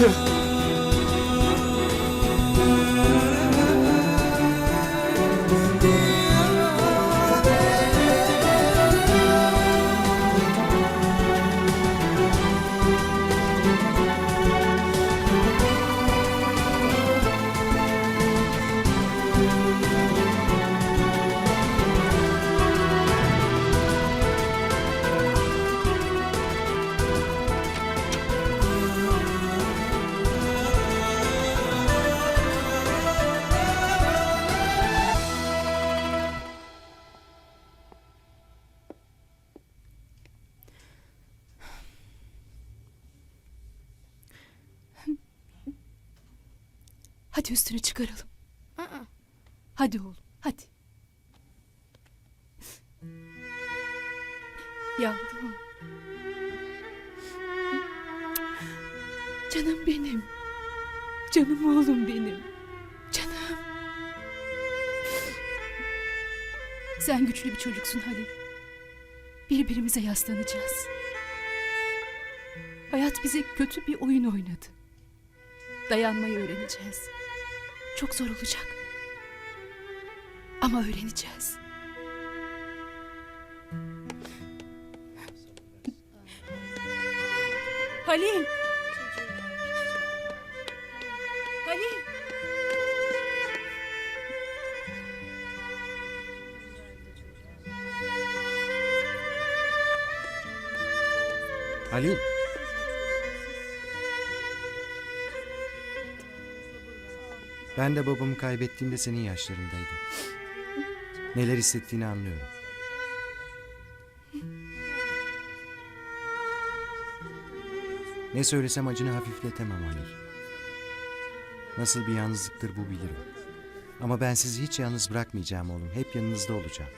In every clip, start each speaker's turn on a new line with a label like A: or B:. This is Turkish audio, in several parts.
A: 呵 Hadi üstünü çıkaralım.
B: Aa,
A: Hadi oğlum, hadi. Yavrum. Canım benim. Canım oğlum benim. Canım. Sen güçlü bir çocuksun Halil. Birbirimize yaslanacağız. Hayat bize kötü bir oyun oynadı. Dayanmayı öğreneceğiz. Çok zor olacak. Ama öğreneceğiz. Halil. Halil.
C: Halil. Ben de babamı kaybettiğimde senin yaşlarındaydım. Neler hissettiğini anlıyorum. Ne söylesem acını hafifletemem Halil. Nasıl bir yalnızlıktır bu bilirim. Ama ben sizi hiç yalnız bırakmayacağım oğlum. Hep yanınızda olacağım.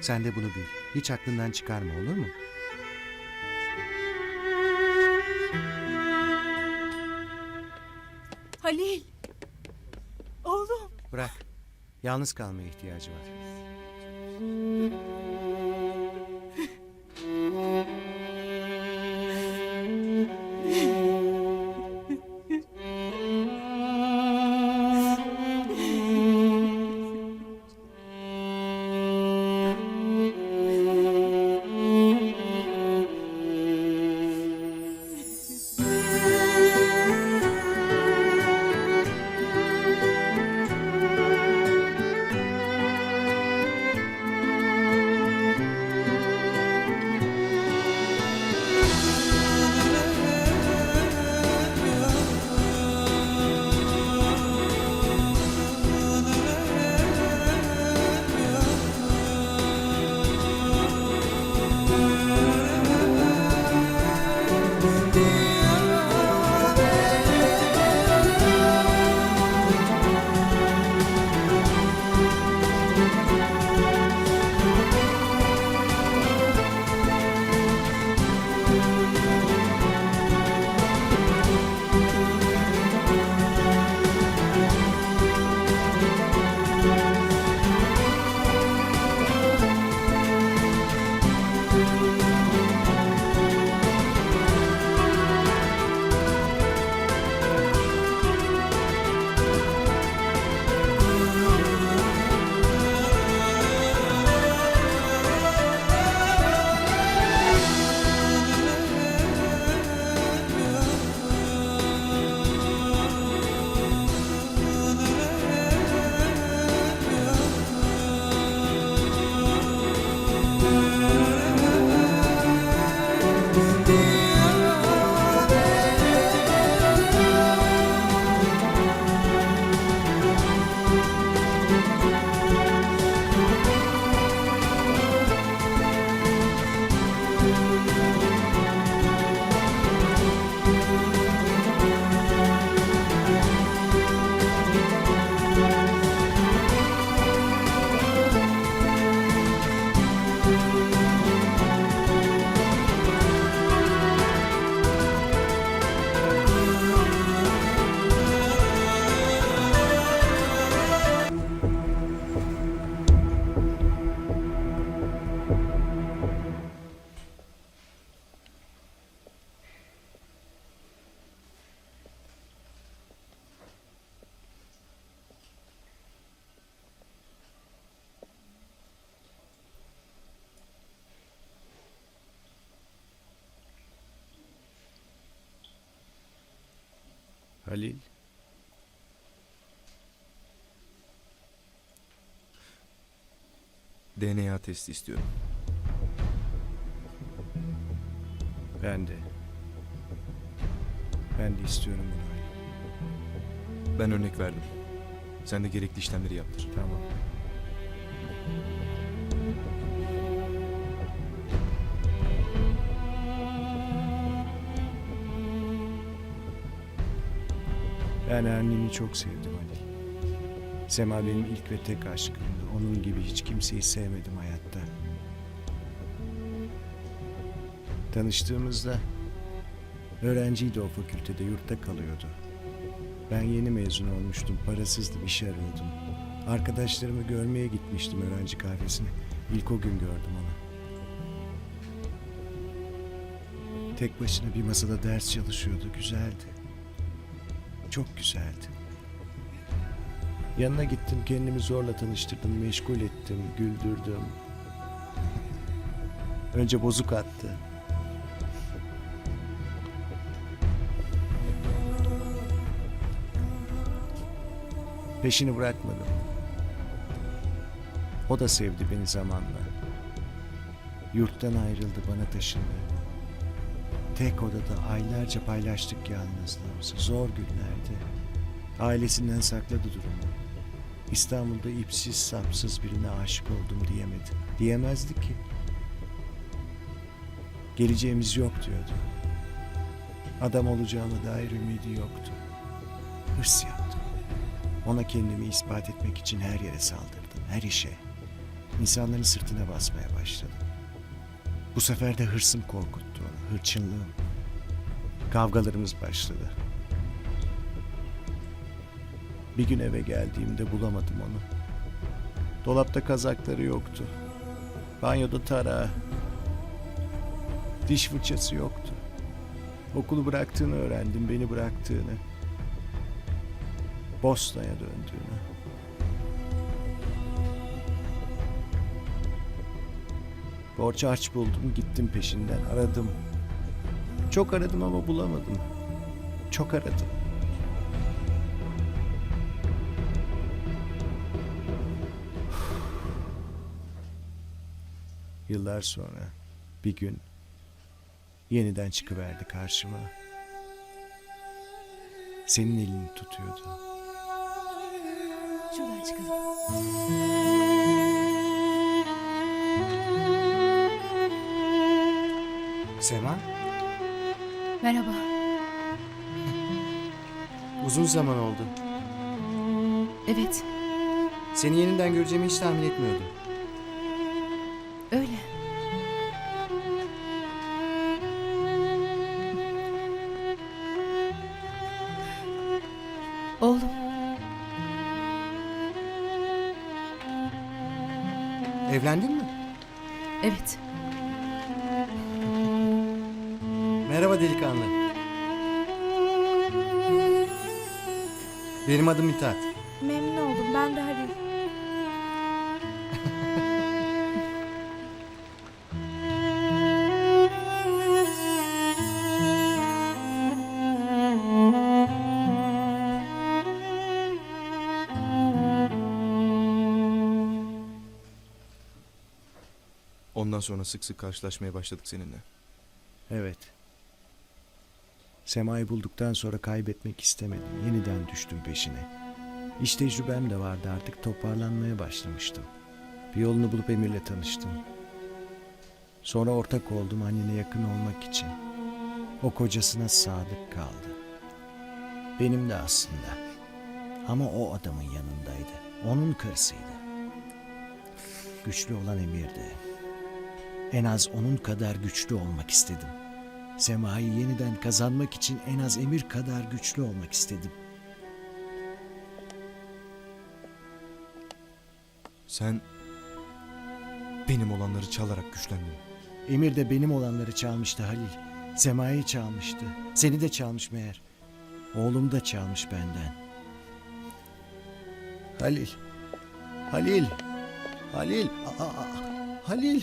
C: Sen de bunu bil. Hiç aklından çıkarma olur mu?
A: Oğlum.
C: Bırak. Yalnız kalmaya ihtiyacı var. Halil.
B: DNA testi istiyorum.
C: Ben de. Ben de istiyorum bunu Halil.
B: Ben örnek verdim. Sen de gerekli işlemleri yaptır.
C: Tamam. Ben annemi çok sevdim Ali. Sema benim ilk ve tek aşkımdı. Onun gibi hiç kimseyi sevmedim hayatta. Tanıştığımızda öğrenciydi o fakültede, yurtta kalıyordu. Ben yeni mezun olmuştum, parasızdım, iş arıyordum. Arkadaşlarımı görmeye gitmiştim öğrenci kahvesine. İlk o gün gördüm onu. Tek başına bir masada ders çalışıyordu, güzeldi. Çok güzeldi. Yanına gittim, kendimi zorla tanıştırdım, meşgul ettim, güldürdüm. Önce bozuk attı. Peşini bırakmadım. O da sevdi beni zamanla. Yurttan ayrıldı, bana taşındı. Tek odada aylarca paylaştık yalnızlığımızı. Zor günlerdi. Ailesinden sakladı durumu. İstanbul'da ipsiz sapsız birine aşık oldum diyemedi. Diyemezdi ki. Geleceğimiz yok diyordu. Adam olacağıma dair ümidi yoktu. Hırs yaptım. Ona kendimi ispat etmek için her yere saldırdım, her işe. İnsanların sırtına basmaya başladım. Bu sefer de hırsım korkuttu onu, hırçınlığım. Kavgalarımız başladı. Bir gün eve geldiğimde bulamadım onu. Dolapta kazakları yoktu. Banyoda tarağı. Diş fırçası yoktu. Okulu bıraktığını öğrendim, beni bıraktığını. Bosna'ya döndüğünü. Borç harç buldum, gittim peşinden, aradım. Çok aradım ama bulamadım. Çok aradım. Yıllar sonra bir gün yeniden çıkıverdi karşıma. Senin elini tutuyordu.
A: Şuradan çıkalım.
C: Sema,
A: Merhaba.
C: uzun zaman oldu.
A: Evet,
C: Seni yeniden göreceğimi hiç tahmin etmiyordum.
A: öyle. Oğlum,
C: Evlendin mi?
A: evet.
C: Merhaba delikanlı. Benim adım Mithat.
D: Memnun oldum. Ben de Halil.
B: Ondan sonra sık sık karşılaşmaya başladık seninle.
C: Evet. Sema'yı bulduktan sonra kaybetmek istemedim. Yeniden düştüm peşine. İş tecrübem de vardı artık toparlanmaya başlamıştım. Bir yolunu bulup Emir'le tanıştım. Sonra ortak oldum annene yakın olmak için. O kocasına sadık kaldı. Benim de aslında. Ama o adamın yanındaydı. Onun karısıydı. Güçlü olan Emir'di. En az onun kadar güçlü olmak istedim. Sema'yı yeniden kazanmak için en az Emir kadar güçlü olmak istedim.
B: Sen benim olanları çalarak güçlendin.
C: Emir de benim olanları çalmıştı Halil. Sema'yı çalmıştı. Seni de çalmış meğer. Oğlum da çalmış benden. Halil. Halil. Halil. Aa, Halil.